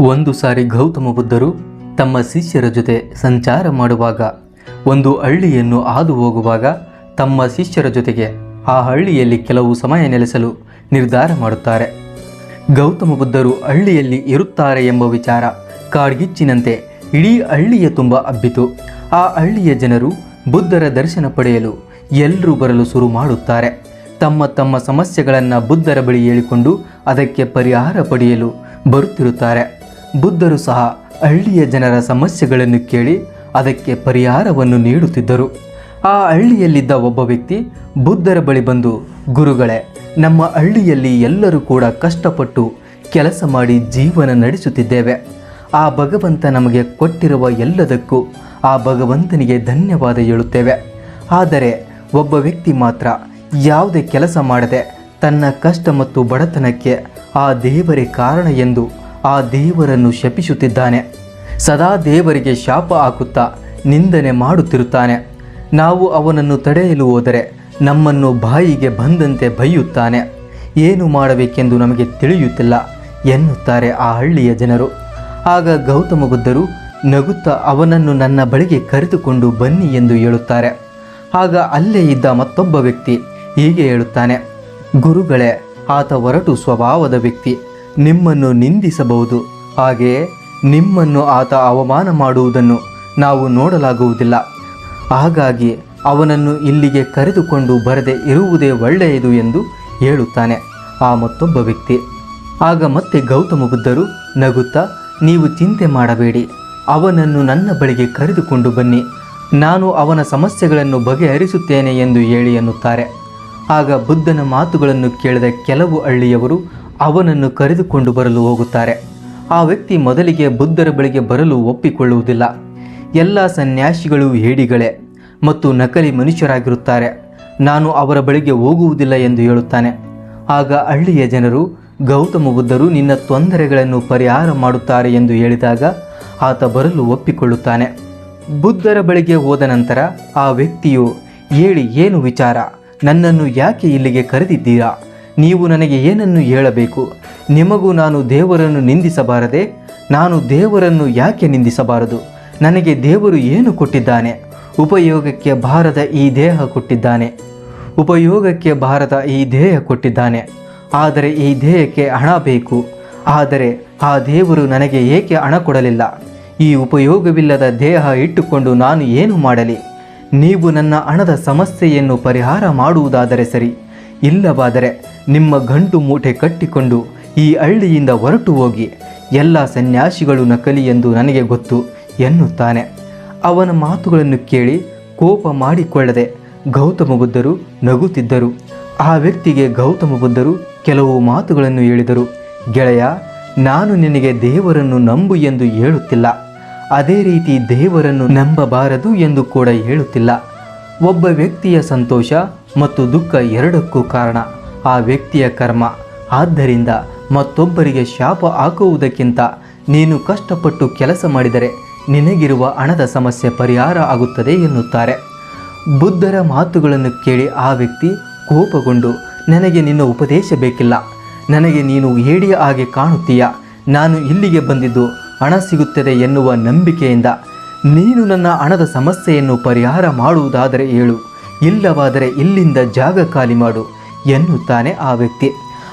ಒಂದು ಸಾರಿ ಗೌತಮ ಬುದ್ಧರು ತಮ್ಮ ಶಿಷ್ಯರ ಜೊತೆ ಸಂಚಾರ ಮಾಡುವಾಗ, ಒಂದು ಹಳ್ಳಿಯನ್ನು ಹಾದು ಹೋಗುವಾಗ ತಮ್ಮ ಶಿಷ್ಯರ ಜೊತೆಗೆ ಆ ಹಳ್ಳಿಯಲ್ಲಿ ಕೆಲವು ಸಮಯ ನೆಲೆಸಲು ನಿರ್ಧಾರ ಮಾಡುತ್ತಾರೆ. ಗೌತಮ ಬುದ್ಧರು ಹಳ್ಳಿಯಲ್ಲಿ ಇರುತ್ತಾರೆ ಎಂಬ ವಿಚಾರ ಕಾಡ್ಗಿಚ್ಚಿನಂತೆ ಇಡೀ ಹಳ್ಳಿಯ ತುಂಬ ಹಬ್ಬಿತು. ಆ ಹಳ್ಳಿಯ ಜನರು ಬುದ್ಧರ ದರ್ಶನ ಪಡೆಯಲು ಎಲ್ಲರೂ ಬರಲು ಶುರು ಮಾಡುತ್ತಾರೆ. ತಮ್ಮ ತಮ್ಮ ಸಮಸ್ಯೆಗಳನ್ನು ಬುದ್ಧರ ಬಳಿ ಹೇಳಿಕೊಂಡು ಅದಕ್ಕೆ ಪರಿಹಾರ ಪಡೆಯಲು ಬರುತ್ತಿರುತ್ತಾರೆ. ಬುದ್ಧರು ಸಹ ಹಳ್ಳಿಯ ಜನರ ಸಮಸ್ಯೆಗಳನ್ನು ಕೇಳಿ ಅದಕ್ಕೆ ಪರಿಹಾರವನ್ನು ನೀಡುತ್ತಿದ್ದರು. ಆ ಹಳ್ಳಿಯಲ್ಲಿದ್ದ ಒಬ್ಬ ವ್ಯಕ್ತಿ ಬುದ್ಧರ ಬಳಿ ಬಂದು, ಗುರುಗಳೇ, ನಮ್ಮ ಹಳ್ಳಿಯಲ್ಲಿ ಎಲ್ಲರೂ ಕೂಡ ಕಷ್ಟಪಟ್ಟು ಕೆಲಸ ಮಾಡಿ ಜೀವನ ನಡೆಸುತ್ತಿದ್ದೇವೆ. ಆ ಭಗವಂತ ನಮಗೆ ಕೊಟ್ಟಿರುವ ಎಲ್ಲದಕ್ಕೂ ಆ ಭಗವಂತನಿಗೆ ಧನ್ಯವಾದ ಹೇಳುತ್ತೇವೆ. ಆದರೆ ಒಬ್ಬ ವ್ಯಕ್ತಿ ಮಾತ್ರ ಯಾವುದೇ ಕೆಲಸ ಮಾಡದೆ ತನ್ನ ಕಷ್ಟ ಮತ್ತು ಬಡತನಕ್ಕೆ ಆ ದೇವರೇ ಕಾರಣ ಎಂದು ಆ ದೇವರನ್ನು ಶಪಿಸುತ್ತಿದ್ದಾನೆ. ಸದಾ ದೇವರಿಗೆ ಶಾಪ ಹಾಕುತ್ತಾ ನಿಂದನೆ ಮಾಡುತ್ತಿರುತ್ತಾನೆ. ನಾವು ಅವನನ್ನು ತಡೆಯಲು ಹೋದರೆ ನಮ್ಮನ್ನು ಬಾಯಿಗೆ ಬಂದಂತೆ ಬೈಯುತ್ತಾನೆ. ಏನು ಮಾಡಬೇಕೆಂದು ನಮಗೆ ತಿಳಿಯುತ್ತಿಲ್ಲ ಎನ್ನುತ್ತಾರೆ ಆ ಹಳ್ಳಿಯ ಜನರು. ಆಗ ಗೌತಮ ಬುದ್ಧರು ನಗುತ್ತಾ ಅವನನ್ನು ನನ್ನ ಬಳಿಗೆ ಕರೆದುಕೊಂಡು ಬನ್ನಿ ಎಂದು ಹೇಳುತ್ತಾರೆ. ಆಗ ಅಲ್ಲೇ ಇದ್ದ ಮತ್ತೊಬ್ಬ ವ್ಯಕ್ತಿ ಹೀಗೆ ಹೇಳುತ್ತಾನೆ. ಗುರುಗಳೇ, ಆತ ಹೊರಟು ಸ್ವಭಾವದ ವ್ಯಕ್ತಿ. ನಿಮ್ಮನ್ನು ನಿಂದಿಸಬಹುದು. ಹಾಗೆಯೇ ನಿಮ್ಮನ್ನು ಆತ ಅವಮಾನ ಮಾಡುವುದನ್ನು ನಾವು ನೋಡಲಾಗುವುದಿಲ್ಲ. ಹಾಗಾಗಿ ಅವನನ್ನು ಇಲ್ಲಿಗೆ ಕರೆದುಕೊಂಡು ಬರದೆ ಇರುವುದೇ ಒಳ್ಳೆಯದು ಎಂದು ಹೇಳುತ್ತಾನೆ ಆ ಮತ್ತೊಬ್ಬ ವ್ಯಕ್ತಿ. ಆಗ ಮತ್ತೆ ಗೌತಮ ಬುದ್ಧರು ನಗುತ್ತಾ, ನೀವು ಚಿಂತೆ ಮಾಡಬೇಡಿ. ಅವನನ್ನು ನನ್ನ ಬಳಿಗೆ ಕರೆದುಕೊಂಡು ಬನ್ನಿ. ನಾನು ಅವನ ಸಮಸ್ಯೆಗಳನ್ನು ಬಗೆಹರಿಸುತ್ತೇನೆ ಎಂದು ಹೇಳಿ ಎನ್ನುತ್ತಾರೆ. ಆಗ ಬುದ್ಧನ ಮಾತುಗಳನ್ನು ಕೇಳಿದ ಕೆಲವು ಹಳ್ಳಿಯವರು ಅವನನ್ನು ಕರೆದುಕೊಂಡು ಬರಲು ಹೋಗುತ್ತಾರೆ. ಆ ವ್ಯಕ್ತಿ ಮೊದಲಿಗೆ ಬುದ್ಧರ ಬಳಿಗೆ ಬರಲು ಒಪ್ಪಿಕೊಳ್ಳುವುದಿಲ್ಲ. ಎಲ್ಲ ಸನ್ಯಾಸಿಗಳು ಹೇಡಿಗಳೇ ಮತ್ತು ನಕಲಿ ಮನುಷ್ಯರಾಗಿರುತ್ತಾರೆ. ನಾನು ಅವರ ಬಳಿಗೆ ಹೋಗುವುದಿಲ್ಲ ಎಂದು ಹೇಳುತ್ತಾನೆ. ಆಗ ಹಳ್ಳಿಯ ಜನರು, ಗೌತಮ ಬುದ್ಧರು ನಿನ್ನ ತೊಂದರೆಗಳನ್ನು ಪರಿಹಾರ ಮಾಡುತ್ತಾರೆ ಎಂದು ಹೇಳಿದಾಗ ಆತ ಬರಲು ಒಪ್ಪಿಕೊಳ್ಳುತ್ತಾನೆ. ಬುದ್ಧರ ಬಳಿಗೆ ಹೋದ ನಂತರ ಆ ವ್ಯಕ್ತಿಯು ಹೇಳಿ, ಏನು ವಿಚಾರ? ನನ್ನನ್ನು ಯಾಕೆ ಇಲ್ಲಿಗೆ ಕರೆದಿದ್ದೀರಾ? ನೀವು ನನಗೆ ಏನನ್ನು ಹೇಳಬೇಕು? ನಿಮಗೂ ನಾನು ದೇವರನ್ನು ನಿಂದಿಸಬಾರದೆ? ನಾನು ದೇವರನ್ನು ಯಾಕೆ ನಿಂದಿಸಬಾರದು? ನನಗೆ ದೇವರು ಏನು ಕೊಟ್ಟಿದ್ದಾನೆ? ಉಪಯೋಗಕ್ಕೆ ಬಾರದ ಈ ದೇಹ ಕೊಟ್ಟಿದ್ದಾನೆ. ಉಪಯೋಗಕ್ಕೆ ಬಾರದ ಈ ದೇಹ ಕೊಟ್ಟಿದ್ದಾನೆ. ಆದರೆ ಈ ದೇಹಕ್ಕೆ ಹಣ ಬೇಕು. ಆದರೆ ಆ ದೇವರು ನನಗೆ ಏಕೆ ಹಣ ಕೊಡಲಿಲ್ಲ? ಈ ಉಪಯೋಗವಿಲ್ಲದ ದೇಹ ಇಟ್ಟುಕೊಂಡು ನಾನು ಏನು ಮಾಡಲಿ? ನೀವು ನನ್ನ ಹಣದ ಸಮಸ್ಯೆಯನ್ನು ಪರಿಹಾರ ಮಾಡುವುದಾದರೆ ಸರಿ. ಇಲ್ಲವಾದರೆ ನಿಮ್ಮ ಗಂಟು ಮೂಟೆ ಕಟ್ಟಿಕೊಂಡು ಈ ಹಳ್ಳಿಯಿಂದ ಹೊರಟು ಹೋಗಿ ಎಲ್ಲ ಸನ್ಯಾಸಿಗಳು ನಕಲಿ ಎಂದು ನನಗೆ ಗೊತ್ತು ಎನ್ನುತ್ತಾನೆ. ಅವನ ಮಾತುಗಳನ್ನು ಕೇಳಿ ಕೋಪ ಮಾಡಿಕೊಳ್ಳದೆ ಗೌತಮ ಬುದ್ಧರು ನಗುತ್ತಿದ್ದರು. ಆ ವ್ಯಕ್ತಿಗೆ ಗೌತಮ ಬುದ್ಧರು ಕೆಲವು ಮಾತುಗಳನ್ನು ಹೇಳಿದರು. ಗೆಳೆಯ, ನಾನು ನಿನಗೆ ದೇವರನ್ನು ನಂಬು ಎಂದು ಹೇಳುತ್ತಿಲ್ಲ. ಅದೇ ರೀತಿ ದೇವರನ್ನು ನಂಬಬಾರದು ಎಂದು ಕೂಡ ಹೇಳುತ್ತಿಲ್ಲ. ಒಬ್ಬ ವ್ಯಕ್ತಿಯ ಸಂತೋಷ ಮತ್ತು ದುಃಖ ಎರಡಕ್ಕೂ ಕಾರಣ. ಆ ವ್ಯಕ್ತಿಯ ಕರ್ಮ. ಆದ್ದರಿಂದ ಮತ್ತೊಬ್ಬರಿಗೆ ಶಾಪ ಹಾಕುವುದಕ್ಕಿಂತ ನೀನು ಕಷ್ಟಪಟ್ಟು ಕೆಲಸ ಮಾಡಿದರೆ ನಿನಗಿರುವ ಹಣದ ಸಮಸ್ಯೆ ಪರಿಹಾರ ಆಗುತ್ತದೆ ಎನ್ನುತ್ತಾರೆ. ಬುದ್ಧರ ಮಾತುಗಳನ್ನು ಕೇಳಿ ಆ ವ್ಯಕ್ತಿ ಕೋಪಗೊಂಡು, ನನಗೆ ನಿನ್ನ ಉಪದೇಶ ಬೇಕಿಲ್ಲ. ನನಗೆ ನೀನು ಹೇಡಿಯ ಹಾಗೆ ಕಾಣುತ್ತೀಯ? ನಾನು ಇಲ್ಲಿಗೆ ಬಂದಿದ್ದು ಹಣ ಸಿಗುತ್ತದೆ ಎನ್ನುವ ನಂಬಿಕೆಯಿಂದ. ನೀನು ನನ್ನ ಹಣದ ಸಮಸ್ಯೆಯನ್ನು ಪರಿಹಾರ ಮಾಡುವುದಾದರೆ ಹೇಳು ಇಲ್ಲವಾದರೆ ಇಲ್ಲಿಂದ ಜಾಗ ಖಾಲಿ ಮಾಡು, ಎನ್ನುತ್ತಾನೆ ಆ ವ್ಯಕ್ತಿ.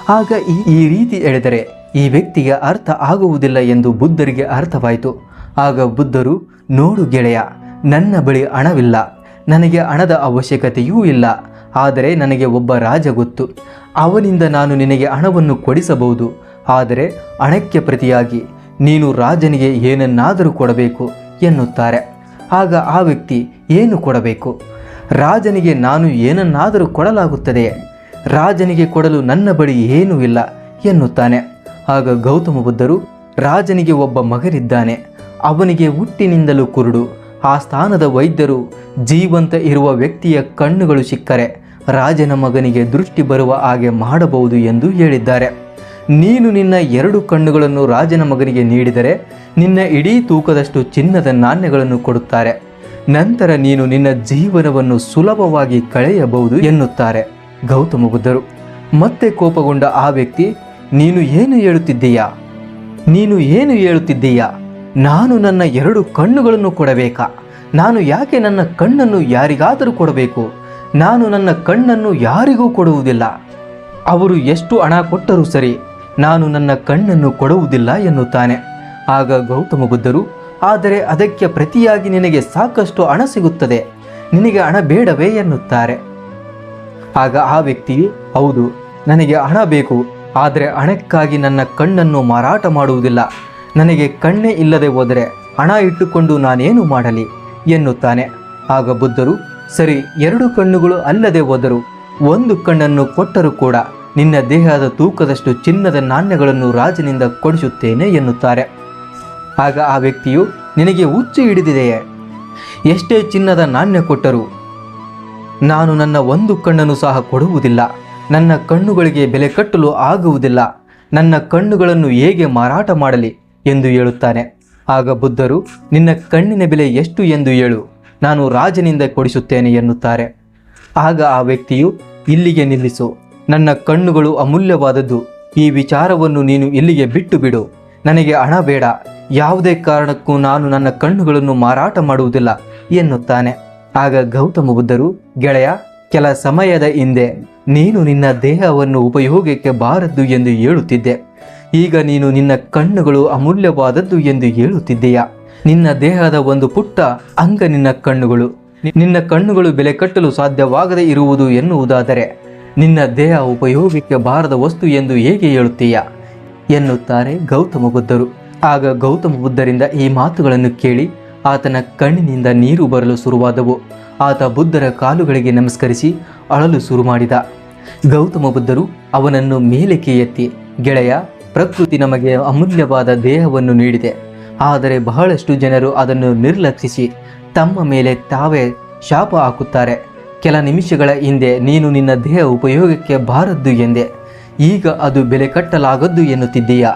ಆಗ ಈ ಈ ರೀತಿ ಎಳೆದರೆ ಈ ವ್ಯಕ್ತಿಗೆ ಅರ್ಥ ಆಗುವುದಿಲ್ಲ ಎಂದು ಬುದ್ಧರಿಗೆ ಅರ್ಥವಾಯಿತು. ಆಗ ಬುದ್ಧರು, ನೋಡು ಗೆಳೆಯ, ನನ್ನ ಬಳಿ ಹಣವಿಲ್ಲ. ನನಗೆ ಹಣದ ಅವಶ್ಯಕತೆಯೂ ಇಲ್ಲ. ಆದರೆ ನನಗೆ ಒಬ್ಬ ರಾಜ ಗೊತ್ತು. ಅವನಿಂದ ನಾನು ನಿನಗೆ ಹಣವನ್ನು ಕೊಡಿಸಬಹುದು. ಆದರೆ ಹಣಕ್ಕೆ ಪ್ರತಿಯಾಗಿ ನೀನು ರಾಜನಿಗೆ ಏನನ್ನಾದರೂ ಕೊಡಬೇಕು ಎನ್ನುತ್ತಾರೆ. ಆಗ ಆ ವ್ಯಕ್ತಿ ಏನು ಕೊಡಬೇಕು? ರಾಜನಿಗೆ ನಾನು ಏನನ್ನಾದರೂ ಕೊಡಲಾಗುತ್ತದೆ. ರಾಜನಿಗೆ ಕೊಡಲು ನನ್ನ ಬಳಿ ಏನೂ ಇಲ್ಲ ಎನ್ನುತ್ತಾನೆ. ಆಗ ಗೌತಮ ಬುದ್ಧರು, ರಾಜನಿಗೆ ಒಬ್ಬ ಮಗನಿದ್ದಾನೆ. ಅವನಿಗೆ ಹುಟ್ಟಿನಿಂದಲೂ ಕುರುಡು. ಆ ಸ್ಥಾನದ ವೈದ್ಯರು, ಜೀವಂತ ಇರುವ ವ್ಯಕ್ತಿಯ ಕಣ್ಣುಗಳು ಸಿಕ್ಕರೆ ರಾಜನ ಮಗನಿಗೆ ದೃಷ್ಟಿ ಬರುವ ಹಾಗೆ ಮಾಡಬಹುದು ಎಂದು ಹೇಳಿದ್ದಾರೆ. ನೀನು ನಿನ್ನ ಎರಡು ಕಣ್ಣುಗಳನ್ನು ರಾಜನ ಮಗನಿಗೆ ನೀಡಿದರೆ ನಿನ್ನ ಇಡೀ ತೂಕದಷ್ಟು ಚಿನ್ನದ ನಾಣ್ಯಗಳನ್ನು ಕೊಡುತ್ತಾರೆ. ನಂತರ ನೀನು ನಿನ್ನ ಜೀವನವನ್ನು ಸುಲಭವಾಗಿ ಕಳೆಯಬಹುದು ಎನ್ನುತ್ತಾರೆ. ಗೌತಮ ಬುದ್ಧರು, ಮತ್ತೆ ಕೋಪಗೊಂಡ ಆ ವ್ಯಕ್ತಿ, ನೀನು ಏನು ಹೇಳುತ್ತಿದ್ದೀಯಾ? ನೀನು ಏನು ಹೇಳುತ್ತಿದ್ದೀಯಾ? ನಾನು ನನ್ನ ಎರಡು ಕಣ್ಣುಗಳನ್ನು ಕೊಡಬೇಕಾ? ನಾನು ಯಾಕೆ ನನ್ನ ಕಣ್ಣನ್ನು ಯಾರಿಗಾದರೂ ಕೊಡಬೇಕು? ನಾನು ನನ್ನ ಕಣ್ಣನ್ನು ಯಾರಿಗೂ ಕೊಡುವುದಿಲ್ಲ? ಅವರು ಎಷ್ಟು ಹಣ ಕೊಟ್ಟರೂ ಸರಿ ನಾನು ನನ್ನ ಕಣ್ಣನ್ನು ಕೊಡುವುದಿಲ್ಲ ಎನ್ನುತ್ತಾನೆ. ಆಗ ಗೌತಮ ಬುದ್ಧರು, ಆದರೆ ಅದಕ್ಕೆ ಪ್ರತಿಯಾಗಿ ನಿನಗೆ ಸಾಕಷ್ಟು ಹಣ ಸಿಗುತ್ತದೆ. ನಿನಗೆ ಹಣ ಬೇಡವೇ ಎನ್ನುತ್ತಾರೆ. ಆಗ ಆ ವ್ಯಕ್ತಿ, ಹೌದು, ನನಗೆ ಹಣ ಬೇಕು, ಆದರೆ ಹಣಕ್ಕಾಗಿ ನನ್ನ ಕಣ್ಣನ್ನು ಮಾರಾಟ ಮಾಡುವುದಿಲ್ಲ. ನನಗೆ ಕಣ್ಣೇ ಇಲ್ಲದೆ ಹೋದರೆ ಹಣ ಇಟ್ಟುಕೊಂಡು ನಾನೇನು ಮಾಡಲಿ ಎನ್ನುತ್ತಾನೆ. ಆಗ ಬುದ್ಧರು, ಸರಿ, ಎರಡು ಕಣ್ಣುಗಳು ಅಲ್ಲದೆ ಹೋದರು ಒಂದು ಕಣ್ಣನ್ನು ಕೊಟ್ಟರೂ ಕೂಡ. ನಿನ್ನ ದೇಹದ ತೂಕದಷ್ಟು ಚಿನ್ನದ ನಾಣ್ಯಗಳನ್ನು ರಾಜನಿಂದ ಕೊಡಿಸುತ್ತೇನೆ ಎನ್ನುತ್ತಾರೆ. ಆಗ ಆ ವ್ಯಕ್ತಿಯು, ನಿನಗೆ ಹುಚ್ಚು ಹಿಡಿದಿದೆಯೇ? ಎಷ್ಟೇ ಚಿನ್ನದ ನಾಣ್ಯ ಕೊಟ್ಟರು ನಾನು ನನ್ನ ಒಂದು ಕಣ್ಣನ್ನು ಸಹ ಕೊಡುವುದಿಲ್ಲ. ನನ್ನ ಕಣ್ಣುಗಳಿಗೆ ಬೆಲೆ ಕಟ್ಟಲು ಆಗುವುದಿಲ್ಲ. ನನ್ನ ಕಣ್ಣುಗಳನ್ನು ಹೇಗೆ ಮಾರಾಟ ಮಾಡಲಿ ಎಂದು ಹೇಳುತ್ತಾನೆ. ಆಗ ಬುದ್ಧರು, ನಿನ್ನ ಕಣ್ಣಿನ ಬೆಲೆ ಎಷ್ಟು ಎಂದು ಹೇಳು. ನಾನು ರಾಜನಿಂದ ಕೊಡಿಸುತ್ತೇನೆ ಎನ್ನುತ್ತಾರೆ. ಆಗ ಆ ವ್ಯಕ್ತಿಯು, ಇಲ್ಲಿಗೆ ನಿಲ್ಲಿಸು. ನನ್ನ ಕಣ್ಣುಗಳು ಅಮೂಲ್ಯವಾದದ್ದು. ಈ ವಿಚಾರವನ್ನು ನೀನು ಇಲ್ಲಿಗೆ ಬಿಟ್ಟು ಬಿಡು ನನಗೆ ಹಣ ಬೇಡ. ಯಾವುದೇ ಕಾರಣಕ್ಕೂ ನಾನು ನನ್ನ ಕಣ್ಣುಗಳನ್ನು ಮಾರಾಟ ಮಾಡುವುದಿಲ್ಲ ಎನ್ನುತ್ತಾನೆ. ಆಗ ಗೌತಮ ಬುದ್ಧರು, ಗೆಳೆಯ, ಕೆಲ ಸಮಯದ ಹಿಂದೆ ನೀನು ನಿನ್ನ ದೇಹವನ್ನು ಉಪಯೋಗಕ್ಕೆ ಬಾರದ್ದು ಎಂದು ಹೇಳುತ್ತಿದ್ದೆ. ಈಗ ನೀನು ನಿನ್ನ ಕಣ್ಣುಗಳು ಅಮೂಲ್ಯವಾದದ್ದು ಎಂದು ಹೇಳುತ್ತಿದ್ದೀಯಾ? ನಿನ್ನ ದೇಹದ ಒಂದು ಪುಟ್ಟ ಅಂಗ ನಿನ್ನ ಕಣ್ಣುಗಳು. ನಿನ್ನ ಕಣ್ಣುಗಳು ಬೆಲೆ ಕಟ್ಟಲು ಸಾಧ್ಯವಾಗದೇ ಇರುವುದು ಎನ್ನುವುದಾದರೆ ನಿನ್ನ ದೇಹ ಉಪಯೋಗಕ್ಕೆ ಬಾರದ ವಸ್ತು ಎಂದು ಹೇಗೆ ಹೇಳುತ್ತೀಯಾ? ಎನ್ನುತ್ತಾರೆ ಗೌತಮ ಬುದ್ಧರು ಆಗ ಗೌತಮ ಬುದ್ಧರಿಂದ ಈ ಮಾತುಗಳನ್ನು ಕೇಳಿ ಆತನ ಕಣ್ಣಿನಿಂದ ನೀರು ಬರಲು ಶುರುವಾದವು. ಆತ ಬುದ್ಧರ ಕಾಲುಗಳಿಗೆ ನಮಸ್ಕರಿಸಿ ಅಳಲು ಶುರು ಮಾಡಿದ ಗೌತಮ ಬುದ್ಧರು ಅವನನ್ನು ಮೇಲಕ್ಕೆ ಎತ್ತಿ, ಗೆಳೆಯ, ಪ್ರಕೃತಿ ನಮಗೆ ಅಮೂಲ್ಯವಾದ ದೇಹವನ್ನು ನೀಡಿದೆ. ಆದರೆ ಬಹಳಷ್ಟು ಜನರು ಅದನ್ನು ನಿರ್ಲಕ್ಷಿಸಿ ತಮ್ಮ ಮೇಲೆ ತಾವೇ ಶಾಪ ಹಾಕುತ್ತಾರೆ. ಕೆಲ ನಿಮಿಷಗಳ ಹಿಂದೆ ನೀನು ನಿನ್ನ ದೇಹ ಉಪಯೋಗಕ್ಕೆ ಬಾರದ್ದು ಎಂದೆ. ಈಗ ಅದು ಬೆಲೆ ಕಟ್ಟಲಾಗದ್ದು ಎನ್ನುತ್ತಿದ್ದೀಯಾ?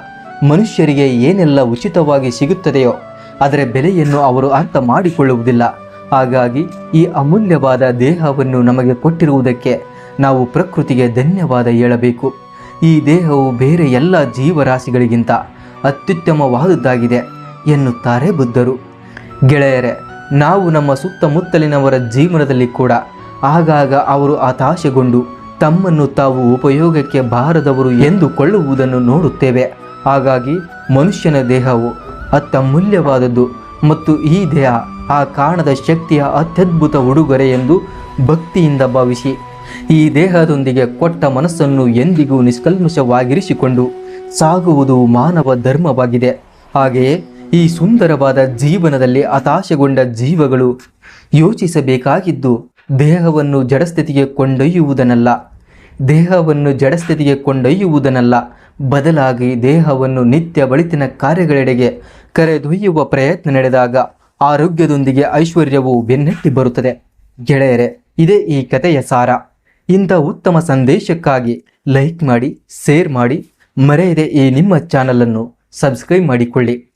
ಮನುಷ್ಯರಿಗೆ ಏನೆಲ್ಲ ಉಚಿತವಾಗಿ ಸಿಗುತ್ತದೆಯೋ, ಅದರ ಬೆಲೆಯನ್ನು ಅವರು ಅರ್ಥ ಮಾಡಿಕೊಳ್ಳುವುದಿಲ್ಲ. ಹಾಗಾಗಿ ಈ ಅಮೂಲ್ಯವಾದ ದೇಹವನ್ನು ನಮಗೆ ಕೊಟ್ಟಿರುವುದಕ್ಕೆ ನಾವು ಪ್ರಕೃತಿಗೆ ಧನ್ಯವಾದ ಹೇಳಬೇಕು. ಈ ದೇಹವು ಬೇರೆ ಎಲ್ಲ ಜೀವರಾಶಿಗಳಿಗಿಂತ ಅತ್ಯುತ್ತಮವಾದದ್ದಾಗಿದೆ ಎನ್ನುತ್ತಾರೆ ಬುದ್ಧರು. ಗೆಳೆಯರೆ, ನಾವು ನಮ್ಮ ಸುತ್ತಮುತ್ತಲಿನವರ ಜೀವನದಲ್ಲಿ ಕೂಡ ಆಗಾಗ ಅವರು ಹತಾಶೆಗೊಂಡು, ತಮ್ಮನ್ನು ತಾವು ಉಪಯೋಗಕ್ಕೆ ಬಾರದವರು ಎಂದುಕೊಳ್ಳುವುದನ್ನು ನೋಡುತ್ತೇವೆ. ಹಾಗಾಗಿ ಮನುಷ್ಯನ ದೇಹವು ಅತ್ಯಮೂಲ್ಯವಾದದ್ದು ಮತ್ತು ಈ ದೇಹ ಆ ಕಾಣದ ಶಕ್ತಿಯ ಅತ್ಯದ್ಭುತ ಉಡುಗೊರೆ ಎಂದು ಭಕ್ತಿಯಿಂದ ಭಾವಿಸಿ, ಈ ದೇಹದೊಂದಿಗೆ ಕೊಟ್ಟ ಮನಸ್ಸನ್ನು ಎಂದಿಗೂ ನಿಷ್ಕಲ್ಮಶವಾಗಿರಿಸಿಕೊಂಡು ಸಾಗುವುದು ಮಾನವ ಧರ್ಮವಾಗಿದೆ. ಹಾಗೆಯೇ ಈ ಸುಂದರವಾದ ಜೀವನದಲ್ಲಿ ಹತಾಶೆಗೊಂಡ ಜೀವಗಳು ಯೋಚಿಸಬೇಕಾಗಿದ್ದು ದೇಹವನ್ನು ಜಡಸ್ಥಿತಿಗೆ ಕೊಂಡೊಯ್ಯುವುದನಲ್ಲ. ದೇಹವನ್ನು ಜಡಸ್ಥಿತಿಗೆ ಕೊಂಡೊಯ್ಯುವುದನಲ್ಲ. ಬದಲಾಗಿ ದೇಹವನ್ನು ನಿತ್ಯ ಬಳಿತಿನ ಕಾರ್ಯಗಳೆಡೆಗೆ ಕರೆದೊಯ್ಯುವ ಪ್ರಯತ್ನ ನಡೆದಾಗ ಆರೋಗ್ಯದೊಂದಿಗೆ ಐಶ್ವರ್ಯವು ಬೆನ್ನಟ್ಟಿ ಬರುತ್ತದೆ. ಗೆಳೆಯರೆ, ಇದೇ ಈ ಕಥೆಯ ಸಾರ. ಇಂಥ ಉತ್ತಮ ಸಂದೇಶಕ್ಕಾಗಿ ಲೈಕ್ ಮಾಡಿ, ಶೇರ್ ಮಾಡಿ, ಮರೆಯದೆ ಈ ನಿಮ್ಮ ಚಾನಲನ್ನು ಸಬ್ಸ್ಕ್ರೈಬ್ ಮಾಡಿಕೊಳ್ಳಿ.